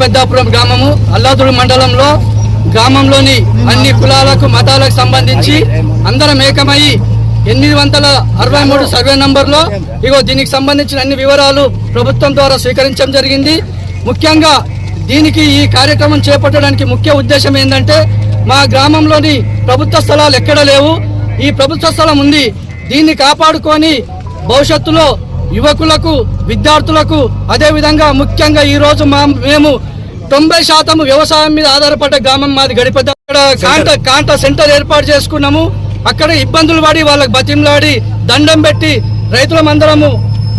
పెద్దాపురం గ్రామము అల్లాదుడు మండలంలో గ్రామంలోని అన్ని కులాలకు మతాలకు సంబంధించి అందరం ఏకమయ్యి ఎనిమిది వందల అరవై మూడు సర్వే నంబర్లో ఇగో దీనికి సంబంధించిన అన్ని వివరాలు ప్రభుత్వం ద్వారా స్వీకరించడం జరిగింది. ముఖ్యంగా దీనికి ఈ కార్యక్రమం చేపట్టడానికి ముఖ్య ఉద్దేశం ఏంటంటే మా గ్రామంలోని ప్రభుత్వ స్థలాలు ఎక్కడ లేవు. ఈ ప్రభుత్వ స్థలం ఉంది. దీన్ని కాపాడుకొని భవిష్యత్తులో యువకులకు విద్యార్థులకు అదేవిధంగా ముఖ్యంగా ఈరోజు మా మేము తొంభై శాతం వ్యవసాయం మీద ఆధారపడ్డ గ్రామం మాది గడిపెద్ద. అక్కడ కాంట కాంట సెంటర్ ఏర్పాటు చేసుకున్నాము. అక్కడ ఇబ్బందులు పడి వాళ్ళకి బతిమలాడి దండం పెట్టి రైతులమందరము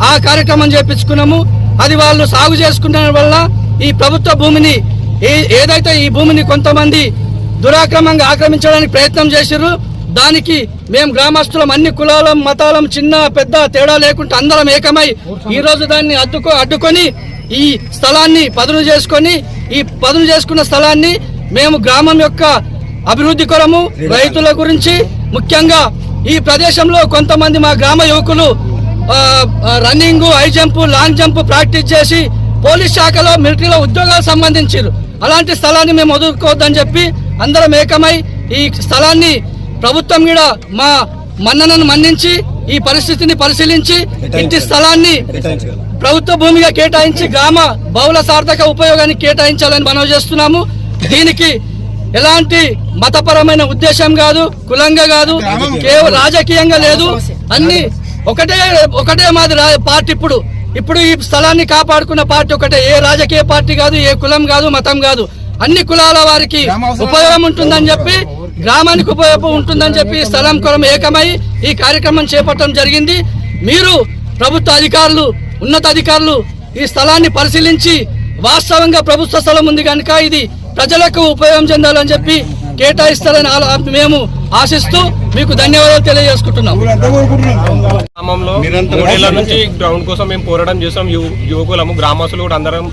ఆ కార్యక్రమం చేపించుకున్నాము. అది వాళ్ళు సాగు చేసుకున్న వల్ల ఈ ప్రభుత్వ భూమిని ఏదైతే ఈ భూమిని కొంతమంది దురాక్రమంగా ఆక్రమించడానికి ప్రయత్నం చేసిర్రు దానికి మేము గ్రామస్తులం అన్ని కులాలం మతాలం చిన్న పెద్ద తేడా లేకుండా అందరం ఏకమై ఈ రోజు దాన్ని అడ్డుకో అడ్డుకొని ఈ స్థలాన్ని పదును చేసుకొని ఈ పదును చేసుకున్న స్థలాన్ని మేము గ్రామం యొక్క అభివృద్ధి కొరము రైతుల గురించి ముఖ్యంగా ఈ ప్రదేశంలో కొంతమంది మా గ్రామ యువకులు running high jump long jump practice చేసి పోలీస్ శాఖలో మిలిటరీలో ఉద్యోగాలు సంబంధించారు అలాంటి స్థలాన్ని మేము వదులుకోవద్దని చెప్పి అందరం ఏకమై ఈ స్థలాన్ని ప్రభుత్వం కూడా మా మన్ననను మన్నించి ఈ పరిస్థితిని పరిశీలించి ఇంటి స్థలాన్ని ప్రభుత్వ భూమిగా కేటాయించి గ్రామ బహుళ సార్థక ఉపయోగానికి కేటాయించాలని మనవి చేస్తున్నాము. దీనికి ఎలాంటి మతపరమైన ఉద్దేశం కాదు కులంగా కాదు కేవలం రాజకీయంగా లేదు. అన్ని ఒకటే ఒకటే మాది పార్టీ ఇప్పుడు. ఇప్పుడు ఈ స్థలాన్ని కాపాడుకున్న పార్టీ ఒకటే. ఏ రాజకీయ పార్టీ కాదు ఏ కులం కాదు మతం కాదు. అన్ని కులాల వారికి ఉపయోగం ఉంటుందని చెప్పి గ్రామానికి ఉపయోగం ఉంటుందని చెప్పి స్థలం కొరం ఏకమై ఈ కార్యక్రమం చేపట్టడం జరిగింది. మీరు ప్రభుత్వ అధికారులు ఉన్నత అధికారులు ఈ స్థలాన్ని పరిశీలించి వాస్తవంగా ప్రభుత్వ స్థలం ఉంది కనుక ఇది ప్రజలకు ఉపయోగం చెందాలని చెప్పి కేటాయిస్తారని మేము ఆశిస్తూ మీకు ధన్యవాదాలు తెలియజేసుకుంటున్నాం. గ్రామంలో మూడేళ్ళ నుంచి గ్రౌండ్ కోసం మేము పోరాటం చేస్తాం యు- యువకులము గ్రామస్తులు కూడా అందరం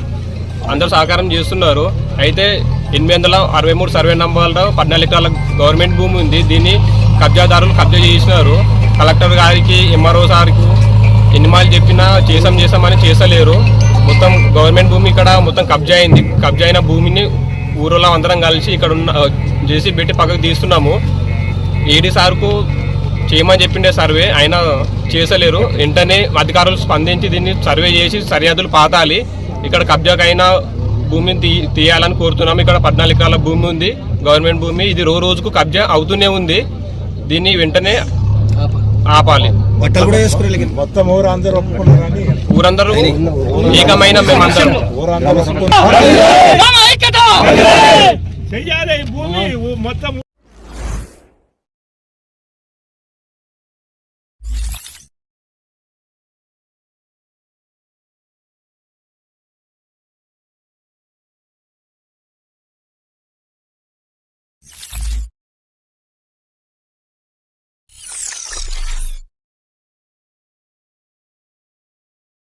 అందరు సహకారం చేస్తున్నారు. అయితే ఎనిమిది వందల అరవై మూడు సర్వే నంబర్లో పద్నాలుగు ఎకరాల గవర్నమెంట్ భూమి ఉంది. దీన్ని కబ్జాదారులు కబ్జా చేసినారు. కలెక్టర్ గారికి ఎంఆర్ఓ సార్కి ఎన్ని మాలు చెప్పినా చేసాం చేసామని చేసలేరు మొత్తం గవర్నమెంట్ భూమి ఇక్కడ మొత్తం కబ్జా అయింది. కబ్జా అయిన భూమిని ఊరిలో అందరం కలిసి ఇక్కడ ఉన్న చేసి పెట్టి పక్కకు తీస్తున్నాము. ఏడీ సార్కు చేయమని చెప్పిండే సర్వే అయినా చేసలేరు వెంటనే అధికారులు స్పందించి దీన్ని సర్వే చేసి సరిహద్దులు పాతాలి. ఇక్కడ కబ్జాకైనా భూమిని తీ తీయాలని కోరుతున్నాము ఇక్కడ పద్నాలుగు ఎకరాల భూమి ఉంది గవర్నమెంట్ భూమి ఇది రో రోజుకు కబ్జా అవుతూనే ఉంది దీన్ని వెంటనే ఆపాలి మొత్తం ఊరందరూ ఏకమైన మేమందరం చెయ్యాలి భూమి మొత్తం